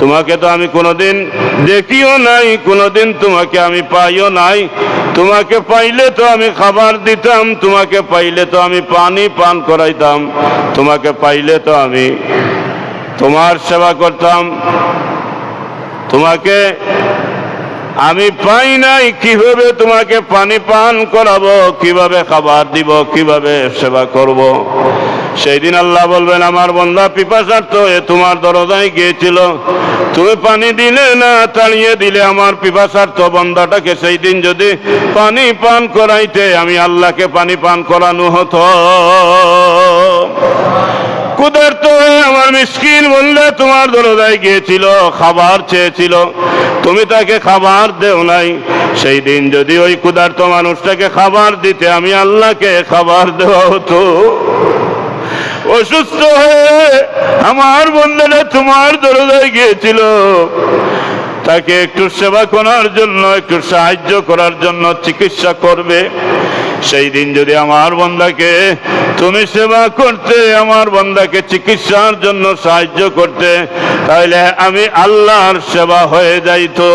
তোমাকে তো আমি কোনোদিন দেখিও নাই, কোনোদিন তোমাকে আমি পাইও নাই। তোমাকে পাইলে তো আমি খাবার দিতাম, তোমাকে পাইলে তো আমি পানি পান করাইতাম। তোমাকে পাইলে তো আমি তোমার সেবা করতাম। তোমাকে আমি পাই নাই কীভাবে তোমাকে পানি পান করাবো, কীভাবে খাবার দিব, কীভাবে সেবা করব। সেই দিন আল্লাহ বলবেন, আমার বন্ধা পিপাসার্থ এ তোমার দরজায় গিয়েছিল। তুমি পানি দিলে না, তাড়িয়ে দিলে আমার পিপাসার্থ বন্ধাটাকে। সেই দিন যদি পানি পান করাইতে, আমি আল্লাহকে পানি পান করানো হতো। হয়ে আমার মিসকিন বললে তোমার দরজায় গিয়েছিল, খাবার চেয়েছিল। তুমি তাকে খাবার দেও নাই। সেই দিন যদি ওই ক্ষুধার্ত মানুষটাকে খাবার দিতে আমি আল্লাহকে খাবার দেওয়া হতো। অসুস্থ হয়ে আমার বন্ধুরা তোমার দরজায় গিয়েছিল। তাকে একটু সেবা করার জন্য, একটু সাহায্য করার জন্য চিকিৎসা করবে। সেই দিন যদি আমার বন্ধাকে তুমি সেবা করতে, আমার বন্ধাকে চিকিৎসার জন্য সাহায্য করতে তাহলে আমি আল্লাহর সেবা হয়ে যাইতো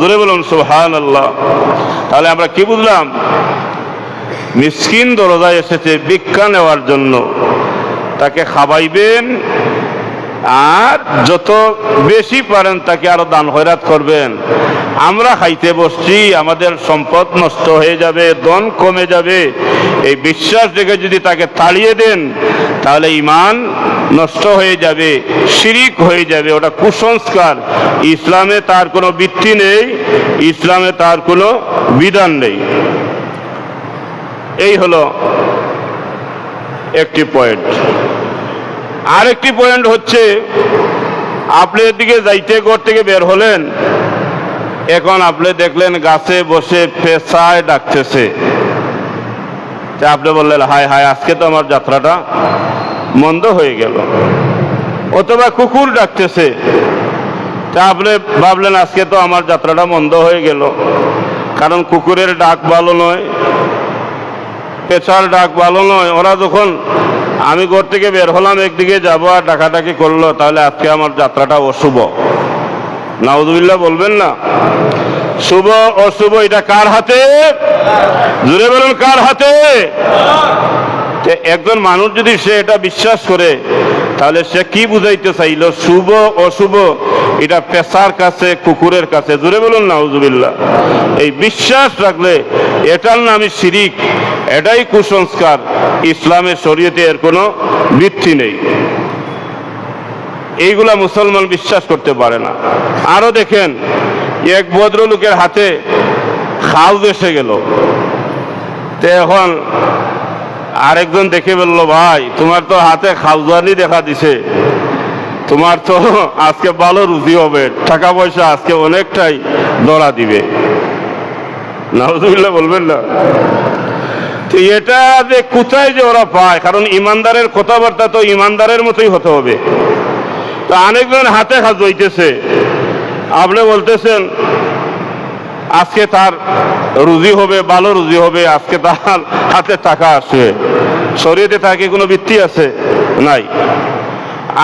ধরে বলুন সুহান আল্লাহ তাহলে আমরা কি বুঝলাম? মিসকিন দরজায় এসেছে ভিক্ষা নেওয়ার জন্য। তাকে খাওয়াইবেন আর যত বেশি পারেন তাকে আরও দান হয়রাত করবেন। আমরা খাইতে বসছি, আমাদের সম্পদ নষ্ট হয়ে যাবে দন কমে যাবে। এই বিশ্বাস দেখে যদি তাকে তাড়িয়ে দেন, তাহলে ইমান নষ্ট হয়ে যাবে, শিরিক হয়ে যাবে, ওটা কুসংস্কার। ইসলামে তার কোনো বৃত্তি নেই, ইসলামে তার কোনো বিধান নেই। এই হলো একটি পয়েন্ট আরেকটি পয়েন্ট হচ্ছে, আপনি এদিকে যাইতে ঘর থেকে বের হলেন, এখন আপনি দেখলেন গাছে বসে পেশায় ডাকতেছে। আপনি বললেন, হায় হায়, আজকে তো আমার যাত্রাটা মন্দ হয়ে গেল। অথবা কুকুর ডাকতেছে, তা আপনি ভাবলেন, আজকে তো আমার যাত্রাটা মন্দ হয়ে গেল। কারণ কুকুরের ডাক ভালো নয় পেছার ডাক ভালো নয়। ওরা যখন আমি ঘর থেকে বের হলাম, একদিকে যাব আর ডাকাডাকি করল, তাহলে আজকে আমার যাত্রাটা অশুভ। নাউজুবিল্লাহ বলবেন না? শুভ, অশুভ, এটা কার হাতে? জুড়ে বলুন, কার হাতে? একজন মানুষ যদি সে এটা বিশ্বাস করে, তাহলে সে কি বুঝাইতে চাইল? শুভ, অশুভ, এটা পেশার কাছে, কুকুরের কাছে। জুড়ে বলুন না হুজুবিল্লাহ এই বিশ্বাস রাখলে এটার নামই শিরিক। এটাই কুসংস্কার। ইসলামের শরীয়তে এর কোনো ভিত্তি নেই। এইগুলা মুসলমান বিশ্বাস করতে পারে না। আরও দেখেন, এক ভদ্রলোকের হাতে খাল এসে গেল। তো এখন আরেকজন দেখে বলল, ভাই, তোমার তো হাতে খালজানি দেখা দিছে। তোমার তো আজকে ভালো রুজি হবে। টাকা পয়সা আজকে অনেকটাই দড়া দিবে। নাহজুবিল্লাহ বলবেন না। এটা যে কোথায় যে ওরা পায়, কারণ ইমানদারের কথাবার্তা তো ইমানদারের মতোই হতে হবে। তো অনেকজন হাতে হাত হইতেছে আপনি বলতেছেন, আজকে তার রুজি হবে, ভালো রুজি হবে, আজকে তার হাতে টাকা আসবে শরীরে তাকে কোনো বৃত্তি আছে? নাই।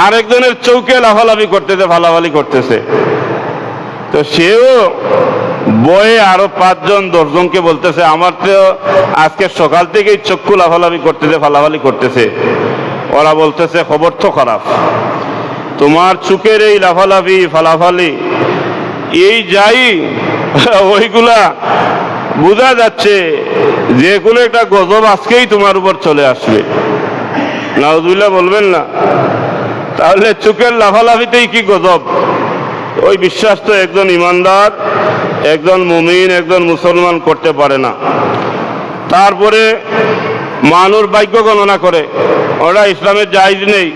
আরেকজনের চৌকে লাফালাফি করতেছে, ভালাভালি করতেছে। তো সেও বয়ে আরও পাঁচজন, দশজনকে বলতেছে, আমার তো আজকে সকাল থেকেই চক্ষু লাফালাফি করতেছে, ফালাফালি করতেছে। ওরা বলতেছে, খবর তো খারাপ। তোমার চুকের এই লাফালাফি, ফালাফালি, এই যাই, ওইগুলা বোঝা যাচ্ছে যে কোনো একটা গজব আজকেই তোমার উপর চলে আসবে। নাউজুবিল্লাহ বলবেন না। তাহলে চুকের লাফালাফিতেই কি গজব? ওই বিশ্বাস তো একজন ইমানদার একজন মুমিন, একজন মুসলমান করতে পারে না। তারপরে মানুষ বাক্য গণনা করে, ওরা ইসলামের জায়জ নেই।